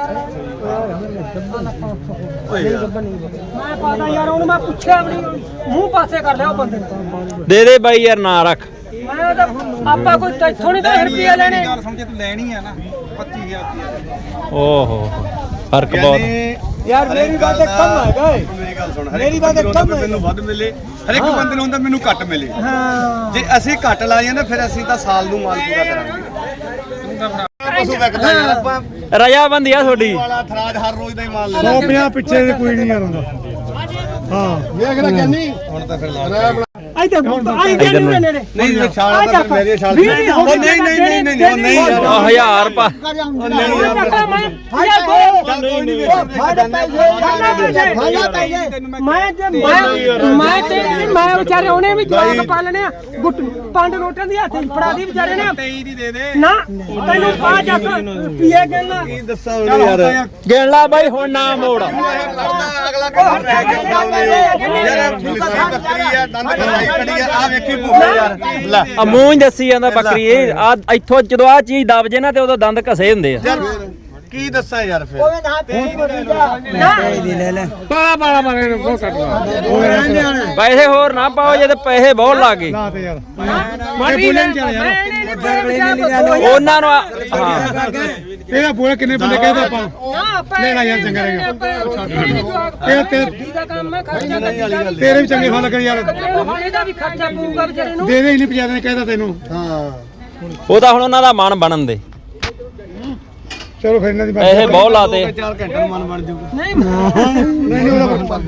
ਯਾਰ। ਮੈਂ ਪਤਾ ਯਾਰ ਉਹਨੂੰ ਮੈਂ ਪੁੱਛਿਆ ਵੀ ਨਹੀਂ। ਮੂੰਹ ਪਾਸੇ ਕਰ ਲਿਆ ਉਹ ਬੰਦੇ ਨੇ। ਦੇ ਦੇ ਬਾਈ ਯਾਰ ਨਾ ਰੱਖ। ਮੈਂ ਤਾਂ ਆਪਾਂ ਕੋਈ ਤੈਥੋਂ ਨਹੀਂ ਤਾਂ ਰੁਪਏ ਲੈਣੇ। ਗੱਲ ਕੇ ਤੂੰ ਲੈਣੀ ਆ ਨਾ 25000 ਓਹੋ ਫ਼ਰਕ ਬਹੁਤ। ਯਾਰ ਮੇਰੀ ਬਾਤ ਕਮ ਹੈਗਾ ਮੇਰੀ ਗੱਲ ਸੁਣ ਮੇਰੀ ਬਾਤ ਕਮ ਹੈ ਮੈਨੂੰ ਵੱਧ ਮਿਲੇ ਹਰ ਇੱਕ ਬੰਦੇ ਨੂੰ ਹੁੰਦਾ ਮੈਨੂੰ ਘੱਟ ਮਿਲੇ। ਹਾਂ। ਜੇ ਅਸੀਂ ਘੱਟ ਲਾ ਜਾਂਦੇ ਫਿਰ ਅਸੀਂ ਤਾਂ ਸਾਲ ਨੂੰ ਮਾਲ ਪੂਰਾ ਕਰਾਂਗੇ। ਪਸ਼ੂ ਵਿਕਦਾ ਯਾਰ ਆਪਾਂ ਰਜਾ ਬੰਦੀ ਆ ਤੁਹਾਡੀ। ਵਾਲਾ ਥਰਾਜ ਹਰ ਰੋਜ਼ ਦਾ ਹੀ ਮਾਲ ਲੈ 150 ਪਿੱਛੇ ਕੋਈ ਨਹੀਂ ਆਉਂਦਾ। ਹਾਂ। ਵੇਖਦਾ ਕਹਿੰਨੀ ਹੁਣ ਤਾਂ ਫਿਰ ਲਾ ਤਾਂ ਆਈ ਤਾਂ ਨਹੀਂ ਨੇੜੇ ਨਹੀਂ ਨਹੀਂ ਛਾਲ ਤਾਂ ਮੇਰੀ ਛਾਲ ਨਹੀਂ ਉਹ ਨਹੀਂ ਨਹੀਂ ਨਹੀਂ ਨਹੀਂ ਉਹ ਨਹੀਂ ਯਾਰ ਹਜ਼ਾਰ ਪਾ। ਮੈਂ ਤੇ ਮੈਂ ਮੈਂ ਤੇ ਮੈਂ ਵਿਚਾਰੇ ਉਹਨੇ ਵੀ ਜਵਾਕ ਪਾਲਣੇ ਆ। ਗੁੱਟ ਪੰਜ ਨੋਟਾਂ ਦੀ ਹੱਥ ਫੜਾ ਦੀ ਵਿਚਾਰੇ ਨੇ। 23 ਦੀ ਦੇ ਦੇ। ਨਾ ਤੈਨੂੰ ਪਾ ਜਾ ਪੀਏ ਕਹਿੰਦਾ ਦੱਸਾਂ ਹੁਣ ਯਾਰ। ਗਿਣ ਲਾ ਬਾਈ ਹੁਣ ਨਾ ਮੋੜ। ਲੜਦਾ ਅਗਲਾ ਕਹਿੰਦਾ ਰਹਿ ਗਿਆ ਯਾਰ ਬੱਕਰੀ ਆ ਦੰਦ ਖੜਾਈ ਖੜੀ ਆ ਆ ਵੇਖੀ ਭੂਆ ਯਾਰ। ਲੈ। ਆ ਮੂੰਹ ਹੀ ਦੱਸੀ ਜਾਂਦਾ ਬੱਕਰੀ ਇਹ ਆ ਇੱਥੋਂ ਜਦੋਂ ਆ ਚੀਜ਼ ਦਬ ਜੇ ਨਾ ਤੇ ਉਦੋਂ ਦੰਦ ਘਸੇ ਹੁੰਦੇ ਆ। ਯਾਰ ਕੀ ਦੱਸਾਂ ਯਾਰ ਫਿਰ? ਬਾਲਾ ਬਾਲਾ ਮਾਰੇ ਨੂੰ ਬਹੁਤ ਕੱਟ ਲਾ। ਪੈਸੇ ਹੋਰ ਨਾ ਪਾਓ ਜੇ ਤੇ ਪੈਸੇ ਬਹੁਤ ਲੱਗੇ ਲਾ ਤੇ ਯਾਰ। ਮਾਰੀ ਉਹਨਾਂ ਨੂੰ ਹਾਂ। ਇਹਦਾ ਬੋਲ ਕਿੰਨੇ ਬੰਦੇ ਕਹਿੰਦੇ ਆਪਾਂ? ਲੈ ਲੈ ਯਾਰ ਚੰਗਾ ਰਹੇਗਾ ਇਹ ਤੇ ਹੈ ਤੇਰੇ ਵੀ ਚੰਗੇ ਫਲ ਕਰ ਯਾਰ। ਇਹਦਾ ਵੀ ਖਰਚਾ ਪਊਗਾ ਵਿਚਾਰੇ ਨੂੰ। ਦੇ ਦੇ ਹੀ ਨਹੀਂ ਪੰਜਾਹ ਨੇ ਕਹਿੰਦਾ ਤੈਨੂੰ ਉਹ ਤਾਂ ਹੁਣ ਉਹਨਾਂ ਦਾ ਮਨ ਬਣਨ ਦੇ। ਚਲੋ ਫਿਰ ਇਹਨਾਂ ਦੀ ਬਾਤ ਪੈਸੇ ਬਹੁਤ ਲਾਤੇ। 4 ਘੰਟੇ ਨੂੰ ਮਨ ਬਣ ਜਾਊਗਾ ਨਹੀਂ ਨਹੀਂ ਉਹਦਾ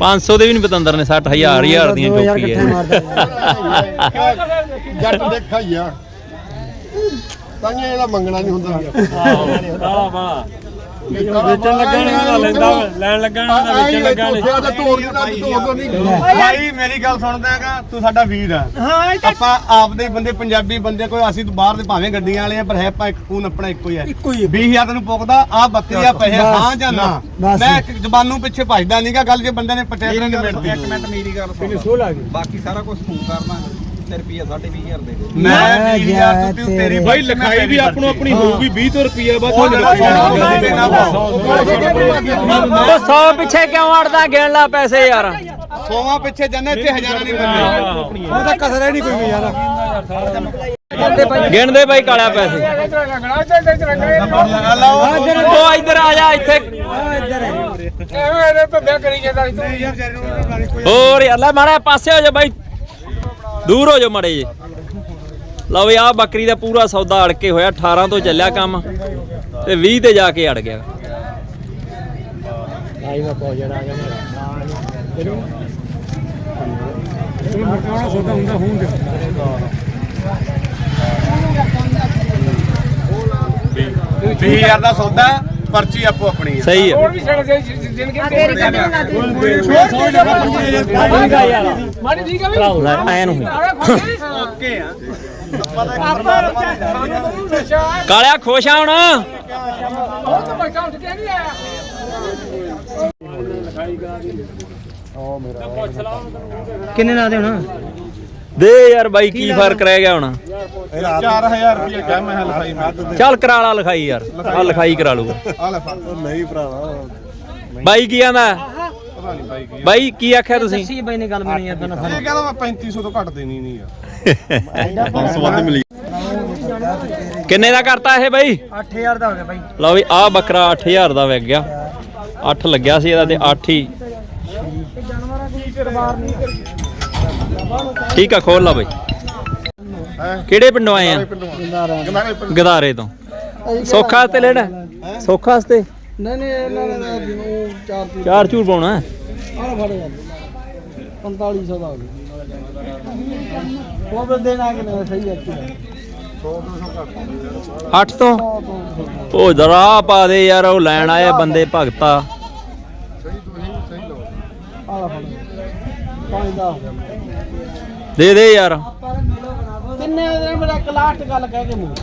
500 ਦੇ ਵੀ ਨਹੀਂ ਪਤੰਦਰ ਨੇ 60 ਹਜ਼ਾਰ ਹਜ਼ਾਰ ਦੀਆਂ ਟੋਪੀਆਂ ਜੱਟ ਦੇਖਾ ਹੀ ਆ। ਤਾਂ ਇਹਦਾ ਮੰਗਣਾ ਨਹੀਂ ਹੁੰਦਾ। ਵੇਚਣ ਲੱਗਾ ਨਹੀਂ ਲੈਂਦਾ ਲੈਣ ਲੱਗਾ ਵੇਚਣ ਲੱਗਾ ਨਹੀਂ। ਤੋੜ ਤੋੜ ਤੋੜ ਨਹੀਂ। ਭਾਈ ਮੇਰੀ ਗੱਲ ਸੁਣਦਾ ਹੈਗਾ ਤੂੰ ਸਾਡਾ ਵੀਰ ਆ। ਹਾਂ ਇਹ ਤਾਂ ਆਪਾਂ ਆਪਦੇ ਹੀ ਬੰਦੇ ਪੰਜਾਬੀ ਬੰਦੇ ਕੋਈ ਅਸੀਂ ਤਾਂ ਬਾਹਰ ਦੇ ਭਾਵੇਂ ਗੱਡੀਆਂ ਵਾਲੇ ਆ ਪਰ ਹੈ ਆਪਾਂ ਇੱਕ ਖੂਨ ਆਪਣਾ ਇੱਕੋ ਹੀ ਹੈ 20000 ਤੈਨੂੰ ਪੁੱਗਦਾ ਆ 32000 ਪੈਸੇ ਹਾਂ ਜਾਂ ਨਾ ਮੈਂ ਇੱਕ ਜ਼ਬਾਨੂੰ ਪਿੱਛੇ ਭਜਦਾ ਨਹੀਂਗਾ ਗੱਲ ਜੇ ਬੰਦੇ ਨੇ ਪਟਿਆ ਨਹੀਂ ਮਿਲਦੀ। ਇੱਕ ਮਿੰਟ ਮੇਰੀ ਗੱਲ ਸੁਣ। ਆ ਬਾਕੀ ਸਾਰਾ ਕੁਝ ਤੂੰ ਕਰਨਾ। ਤੇ ਰੁਪਈਆ 2.5000 ਦੇ ਦੇ। ਮੈਂ 20000 ਤੂੰ ਤੇਰੀ ਭਾਈ ਲਿਖਾਈ ਵੀ ਆਪਣੋ ਆਪਣੀ ਹੋਊਗੀ 20 ਤੋਂ ਰੁਪਏ ਬਸ ਉਹ ਦੇਣਾ ਉਹ 100 ਪਿੱਛੇ ਕਿਉਂ ਅੜਦਾ ਗਿਣ ਲਾ ਪੈਸੇ ਯਾਰ। ਸੋਵਾਂ ਪਿੱਛੇ ਜੰਨੇ ਇੱਥੇ ਹਜ਼ਾਰਾਂ ਨਹੀਂ ਬੰਦੇ ਉਹ ਤਾਂ ਕਸਰੇ ਨਹੀਂ ਕੋਈ ਵੀ ਯਾਰ। ਗਿਣਦੇ ਬਾਈ। ਕਾਲਿਆ ਪੈਸੇ। ਲਗਾ ਲਾਓ ਉਹ ਇੱਧਰ ਆ ਜਾ ਇੱਥੇ। ਹੋਰ ਯਾਰ ਲੈ ਮਾੜਾ ਪਾਸੇ ਹੋ ਜਾ ਬਾਈ। ਦੂਰ ਹੋ ਜਾ ਮੜੇ ਜੇ ਲਓ ਵੀ ਆ ਬੱਕਰੀ ਦਾ ਪੂਰਾ ਸੌਦਾ ਅੜ ਕੇ ਹੋਇਆ 18 ਤੋਂ ਚੱਲਿਆ ਕੰਮ ਤੇ 20 ਤੇ ਜਾ ਕੇ ਅੜ ਗਿਆ। ਸੌਦਾ ਹੁੰਦਾ ਹੋਊਗਾ ਵੀਹ ਹਜ਼ਾਰ ਦਾ ਸੌਦਾ। ਪਰਚੀ ਆਪੋ ਆਪਣੀ ਹੈ ਸਹੀ ਹੈ ਮਾੜੀ ਠੀਕ ਹੈ ਵੀ ਲੈ ਐ ਨੂੰ ਓਕੇ ਆ। ਕਾਲਿਆ ਖੁਸ਼ ਆ ਹੁਣ? ਉਹ ਤਾਂ ਮੈਂ ਕੰਮ ਤੇ ਨਹੀਂ ਆਇਆ। ਕਿੰਨੇ ਲਾ ਦੇ ਹੁਣ? ਦੇ ਯਾਰ ਬਾਈ ਕੀ ਫ਼ਰਕ ਰਹਿ ਗਿਆ ਹੁਣ? 4000 ਰੁਪਏ ਕਹਿ ਮੈਂ ਲਿਖਾਈ ਮੈਂ। ਚੱਲ ਕਰਾ ਲਾ ਲਿਖਾਈ ਯਾਰ। ਆ ਲਿਖਾਈ ਕਰਾ ਲੂਗਾ ਆ ਲੈ ਫੜ। ਨਹੀਂ ਭਰਾਵਾ। ਬਾਈ ਕੀ ਆਂਦਾ ਬਾਈ ਕੀ ਆਖਿਆ ਤੁਸੀਂ? ਸੀ ਬਾਈ ਨੇ ਗੱਲ ਬਣੀ ਯਾਰ ਤੈਨੂੰ ਇਹ ਕਹਿੰਦਾ ਮੈਂ 3500 ਤੋਂ ਘੱਟ ਦੇਣੀ ਨਹੀਂ ਆ। 500 ਵੱਧ ਮਿਲੀ। ਕਿੰਨੇ ਦਾ ਕਰਤਾ ਇਹ ਬਾਈ? 8000 ਦਾ ਹੋ ਗਿਆ ਬਾਈ। ਲਓ ਵੀ ਆ ਬੱਕਰਾ 8000 ਦਾ ਵਿਕ ਗਿਆ। 8 ਲੱਗਿਆ ਸੀ ਇਹਦਾ ਤੇ 8 ਹੀ। ਠੀਕ ਆ ਖੋਲ ਲਾ ਬਾਈ। ਕਿਹੜੇ ਪਿੰਡੋਂ ਆਏ ਆ? ਗਦਾਰੇ ਤੋਂ। ਸੋਖਾ ਤੇ ਲੈਣਾ? ਸੋਖਾ ਵਾਸਤੇ ਨਹੀਂ ਨਹੀਂ ਇਹਨਾਂ ਨੇ ਉਹ ਚਾਰ ਚਾਰ ਚੂਰ ਪਾਉਣਾ। ਆਹ ਫੜ ਯਾਰ 4500 ਦਾ ਹੋ ਗਿਆ। ਉਹ ਵੀ ਦੇਣਾ ਕਿ ਨਹੀਂ ਸਹੀ ਹੈ 8 ਤੋਂ? ਉਹ ਜਰਾ ਪਾ ਦੇ ਯਾਰ ਉਹ ਲੈਣ ਆਏ ਬੰਦੇ ਭਗਤਾ। ਆਹ ਫੜ ਪਾਣੀ ਦਾ ਦੇ ਦੇ ਯਾਰ। ਕਿੰਨੇ ਦਿਨ ਮੇਰਾ ਕਲਾਟ ਗੱਲ ਕਹਿ ਕੇ ਮੂੰਹ।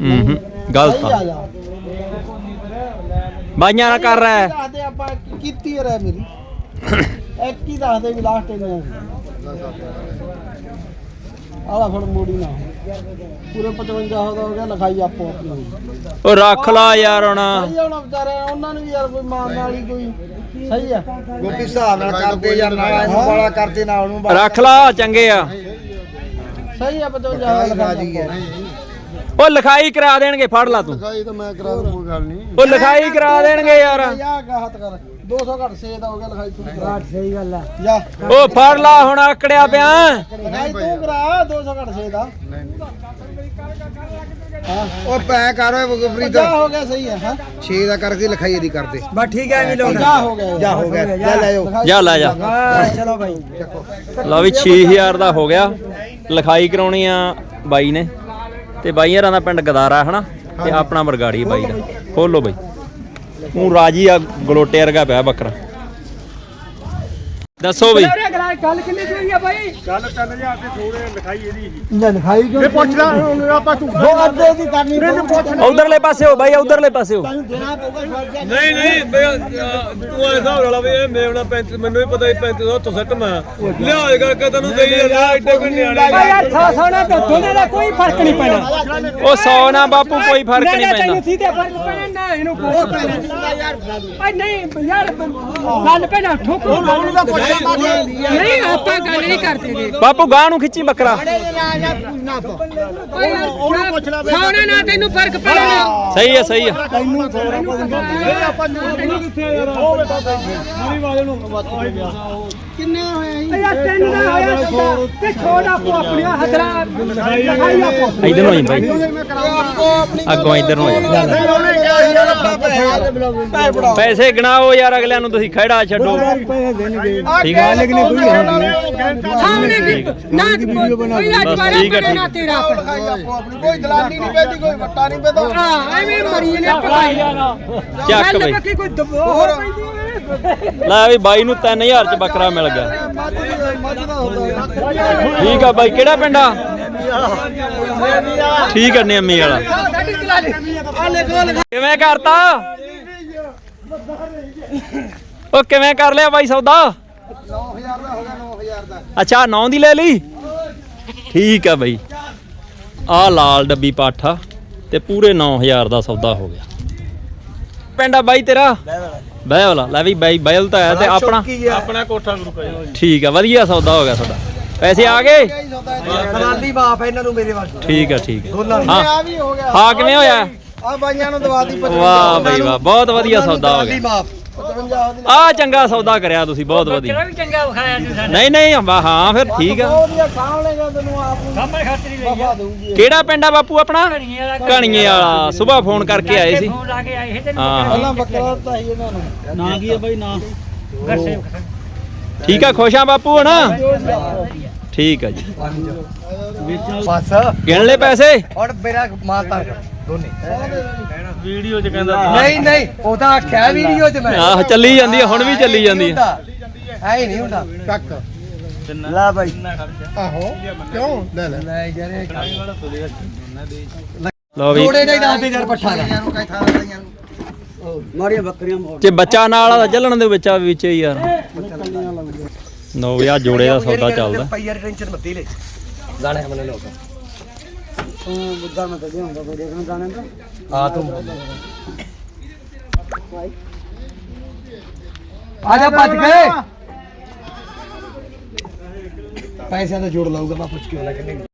ਹੂੰ ਹੂੰ ਗਲਤ ਸਹੀ ਆ ਆ ਜਾ ਬਾਈਆਂ ਨਾਲ ਕਰ ਰਿਹਾ। ਹੈ ਦੱਸਦੇ ਆਪਾਂ ਕੀਤੀ ਰਹਿ ਮੇਰੀ। ਇੱਕ ਹੀ ਦੱਸਦੇ ਵੀ ਲਾਸਟ ਇਹਨੇ ਆਲਾ ਫੜ ਮੋੜੀ ਨਾ। ਪੂਰੇ 55 ਹੋ ਗਿਆ ਲਿਖਾਈ ਆਪੋ ਆਪਣੀ ਹੋਈ। ਉਹ ਰੱਖ ਲਾ ਯਾਰ ਹੁਣ। ਸਹੀ ਆ ਹੁਣ ਵਿਚਾਰੇ ਉਹਨਾਂ ਨੂੰ ਵੀ ਯਾਰ ਕੋਈ ਮਾਰਨ ਵਾਲੀ ਕੋਈ ਸਹੀ ਆ। ਗੋਪੀ ਹਿਸਾਬ ਨਾਲ ਕਰਦੇ ਯਾਰ ਨਾਲ ਇਹਨੂੰ ਵਾਲਾ ਕਰਦੇ ਨਾ ਉਹਨੂੰ ਰੱਖ ਲਾ ਚੰਗੇ ਆ। ਸਹੀ ਆ 55 ਹੋ ਗਿਆ ਰਾਜੀ ਹੈ। ਉਹ ਲਿਖਾਈ ਕਰਾ ਦੇਣਗੇ ਫੜ ਲਾ ਤੂੰ। ਇਹ ਤਾਂ ਮੈਂ ਕਰਾ ਦੂੰ ਕੋਈ ਗੱਲ ਨਹੀਂ। ਉਹ ਲਿਖਾਈ ਕਰਾ ਦੇਣਗੇ ਯਾਰ। ਯਾ ਗਾਹਤ ਕਰ 200 ਘੱਟ ਸੇ ਦਾ ਹੋ ਗਿਆ ਲਿਖਾਈ ਤੂੰ। ਕਰਾ ਸਹੀ ਗੱਲ ਆ। ਜਾ। ਉਹ ਫੜ ਲਾ ਹੁਣ ਆਕੜਿਆ ਪਿਆ। ਲਿਖਾਈ ਤੂੰ ਕਰਾ 200 ਘੱਟ ਸੇ ਦਾ। ਉਹ ਪੈ ਕਰ ਓਏ ਗੋਪਰੀ ਜਾ ਦਾ ਹੋ ਗਿਆ ਸਹੀ ਹੈ ਹਾਂ। 6 ਦਾ ਕਰਕੇ ਲਿਖਾਈ ਇਹਦੀ ਕਰਦੇ। ਬਸ ਠੀਕ ਹੈ ਵੀ ਜਾ ਹੋ ਗਿਆ ਜਾ ਹੋ ਗਿਆ। ਲੈ ਲੈ ਜਾ ਲੈ ਜਾ। ਹਾਂ ਚਲੋ ਭਾਈ। ਲਓ ਵੀ 6000 ਦਾ ਹੋ ਗਿਆ। ਲਿਖਾਈ ਕਰਾਉਣੀ ਆ ਬਾਈ ਨੇ। ਤੇ ਬਾਈ ਯਾਰਾਂ ਦਾ ਪਿੰਡ ਗਦਾਰਾ ਹਨਾ? ਤੇ ਆਪਣਾ ਬਰਗਾੜੀ ਬਾਈ ਦਾ। ਖੋਲੋ ਬਾਈ। ਤੂੰ ਰਾਜੀ ਆ ਗਲੋਟੇ ਵਰਗਾ ਪਿਆ ਬੱਕਰਾ। ਦੱਸੋ ਬਈ। ਗੱਲ ਕਿੰਨੀ ਦੀ ਹੋਈ ਆ ਭਾਈ ਲੈ ਲਿਖਾਈ ਕਿਉਂ? ਇਹ ਪੁੱਛਦਾ ਆਪਾਂ ਤੂੰ ਦੋ ਅੱਧੇ ਦੀ ਕਰਨੀ ਪਊ ਉਧਰਲੇ ਪਾਸੇ ਹੋ ਬਾਈ ਉਧਰਲੇ ਪਾਸੇ ਹੋ ਦੇਣਾ ਪਊਗਾ ਫਰਜ਼ ਨਹੀਂ ਨਹੀਂ ਤੂੰ ਐ ਹਿਸਾਬ ਨਾਲ ਵੀ ਇਹ ਮੇਵਣਾ 35 ਮੈਨੂੰ ਵੀ ਪਤਾ ਹੀ 35 ਉੱਥੋਂ ਸੱਟ ਮੈਂ ਲਿਹਾਜ਼ ਕਰਕੇ ਤੈਨੂੰ ਦੇਈ ਜਾਂਦਾ ਐਡੇ ਕੋਈ ਨਿਆਣੇ ਭਾਈ ਯਾਰ ਸਾ ਸੋਨਾ ਤੇ ਦੋਨੇ ਦਾ ਕੋਈ ਫ਼ਰਕ ਨਹੀਂ ਪੈਣਾ। ਉਹ 100 ਨਾ ਬਾਪੂ ਕੋਈ ਫ਼ਰਕ ਨਹੀਂ ਤੈਨੂੰ ਨਾ ਭਾਈ ਨਹੀਂ ਯਾਰ ਗੱਲ ਪਹਿਲਾਂ ਠੋਕੋ ਨਹੀਂ ਆਪਾਂ ਗੱਲ ਨਹੀਂ ਕਰਦੇ ਜੀ ਬਾਪੂ ਗਾਂ ਨੂੰ ਖਿੱਚੀ ਬੱਕਰਾ। ਸੋਨਾ ਨਾ ਤੈਨੂੰ। ਫ਼ਰਕ ਪੈਣਾ। ਸਹੀ ਹੈ। ਸਹੀ ਹੈ ਕਿੰਨੇ ਹੋਏ ਯਾਰ ਤੈਨੂੰ ਨਾ ਹੋਇਆ ਸੌਦਾ ਤੇ ਛੋੜ ਆਪੋ ਆਪਣੀਆਂ ਹਜ਼ਰਾ ਲਿਖਾਈ ਆਪੋ ਇਧਰ ਨੂੰ ਆਈ ਬਾਈ ਅੱਗੋਂ ਇਧਰ ਨੂੰ ਆ ਜਾ ਪੈਸੇ ਗਿਣਾਓ ਯਾਰ ਅਗਲਿਆਂ ਨੂੰ ਤੁਸੀਂ ਖੜਾ ਛੱਡੋ ਠੀਕ ਹੈ ਸਾਹਮਣੇ ਕੀ ਨਾ ਕੋਈ ਅੱਜ ਬਸ ਵਾਲਾ ਠੀਕ ਹੈ, ਬਣੇ ਨਾ ਠੀਕ। ਤੇਰਾ ਕੋਈ ਦਲਾਲੀ ਨਹੀਂ ਪੈਦੀ ਕੋਈ ਵੱਟਾ ਨਹੀਂ ਪੈਦਾ ਹਾਂ ਐਵੇਂ ਮਰੀ ਨੇ ਪਕਾਈ ਚੱਕ ਬਈ ਕੋਈ ਦਬੋਰ ਪੈਂਦੀ ਹੋਵੇ ਲੈ ਵੀ ਬਾਈ ਨੂੰ 3000 ਚ ਬੱਕਰਾ ਮਿਲ ਗਿਆ। ਠੀਕ ਆ ਬਾਈ, ਕਿਹੜਾ ਪਿੰਡ ਆ? ਠੀਕ ਆ ਨਿੰਮੀ ਵਾਲਾ। ਕਿਵੇਂ ਕਰਤਾ? ਉਹ ਕਿਵੇਂ ਕਰ ਲਿਆ ਬਾਈ ਸੌਦਾ? 9000 ਦਾ ਹੋ ਗਿਆ 9000 ਦਾ ਅੱਛਾ 9 ਦੀ ਲੈ ਲਈ? ਠੀਕ ਆ ਬਾਈ। ਆ ਲਾਲ ਡੱਬੀ ਪਾਠਾ ਤੇ ਪੂਰੇ 9000 ਦਾ ਸੌਦਾ ਹੋ ਗਿਆ। ਪਿੰਡ ਆ ਬਾਈ ਤੇਰਾ? ਬਹਿ ਵਾਲਾ ਲੈ ਵੀ ਬਾਈ ਬੈਲ ਤਾਂ ਆਇਆ ਤੇ ਆਪਣਾ ਆਪਣਾ ਕੋਠਾ ਗੁਰੂ ਕਾ ਠੀਕ ਆ ਵਧੀਆ ਸੌਦਾ ਹੋ ਗਿਆ ਤੁਹਾਡਾ। ਪੈਸੇ ਆ ਗਏ? ਖਲਾਲੀ ਬਾਪ ਇਹਨਾਂ ਨੂੰ ਮੇਰੇ ਵੱਲ ਠੀਕ ਆ ਠੀਕ ਆ। ਆ ਹਾਂ। ਵੀ ਹੋ ਗਿਆ। ਹਾਂ ਕਿਵੇਂ ਹੋਇਆ? ਆ ਬਾਈਆਂ ਨੂੰ ਦਵਾ ਦੀ ਵਾਹ ਬਈ ਵਾਹ ਬਹੁਤ ਵਧੀਆ ਸੌਦਾ ਹੋ ਗਿਆ। ਬਾਪ 55 ਦੀ ਆ ਚੰਗਾ ਸੌਦਾ ਕਰਿਆ ਤੁਸੀਂ ਬਹੁਤ ਵਧੀਆ। ਵੀ ਚੰਗਾ ਵਿਖਾਇਆ ਤੂੰ ਨਹੀਂ ਨਹੀਂ ਹਾਂ ਹਾਂ ਫਿਰ ਠੀਕ ਆ। ਉਹਦੀਆਂ ਸਾਹਮਣੇ ਤੈਨੂੰ ਆਪ ਨੂੰ ਸਾਹਮਣੇ ਖਾਤਰੀ ਲਈ ਦਊਗੀ। ਕਿਹੜਾ ਪਿੰਡ ਆ ਬਾਪੂ ਆਪਣਾ? ਕਣੀਏ ਵਾਲਾ। ਸਵੇਰ ਫੋਨ ਕਰਕੇ ਆਏ ਸੀ। ਲਾ ਕੇ ਆਏ ਸੀ ਹਾਂ। ਪਹਿਲਾਂ ਬੱਕਰਾ ਦਿੱਤਾ ਸੀ ਇਹਨਾਂ ਨੂੰ। ਨਾ ਕੀ ਹੈ ਬਾਈ ਨਾ। ਠੀਕ ਆ ਖੁਸ਼ ਆ ਬਾਪੂ ਹੁਣ? ਠੀਕ ਆ ਜੀ। ਬਸ ਗਿਣ ਲੈ ਪੈਸੇ? ਹੁਣ ਮੇਰਾ ਮਾਤਾ ਦੋਨੇ। ਵੀਡੀਓ ਚ ਕਹਿੰਦਾ ਨਹੀਂ ਨਹੀਂ ਉਹ ਤਾਂ ਆਖਿਆ ਵੀਡੀਓ ਚ ਮੈਂ। ਆਹ ਚੱਲੀ ਜਾਂਦੀ ਆ ਹੁਣ ਵੀ ਚੱਲੀ ਜਾਂਦੀ ਆ। ਹੈ ਹੀ ਨਹੀਂ ਹੁੰਦਾ। ਚੱਕ। ਲੈ ਬਾਈ। ਆਹੋ। ਕਿਉਂ? ਲੈ ਲੈ। ਲੈ ਯਾਰ ਲਓ ਵੀ। ਥੋੜੇ ਜਿਹਾ ਦੱਸ ਦੇ ਯਾਰ ਪੱਠਾ ਦਾ। ਮਾਰੀਆਂ ਬੱਕਰੀਆਂ ਜੇ ਬੱਚਾ ਨਾਲ ਆ ਤਾਂ ਚੱਲਣ ਦੇ ਵਿੱਚ ਹੀ ਯਾਰ। ਨੋ ਵੀ ਆ ਜੋੜੇ ਦਾ ਸੌਦਾ ਚੱਲਦਾ। ਪਈਰ ਟੈਨਸ਼ਨ ਮੱਤੀ ਲੈ। ਗਾਣੇ ਹਮਨੇ ਲੋਕ। ਆ ਤੂੰ। ਆ ਜਾ ਭੱਜ ਗਏ ਪੈਸਿਆਂ ਦਾ ਜੋੜ ਲਾਊਗਾ ਮੈਂ ਪੁੱਛ ਕੇ ਉਹਨਾਂ ਕਿੰਨੇ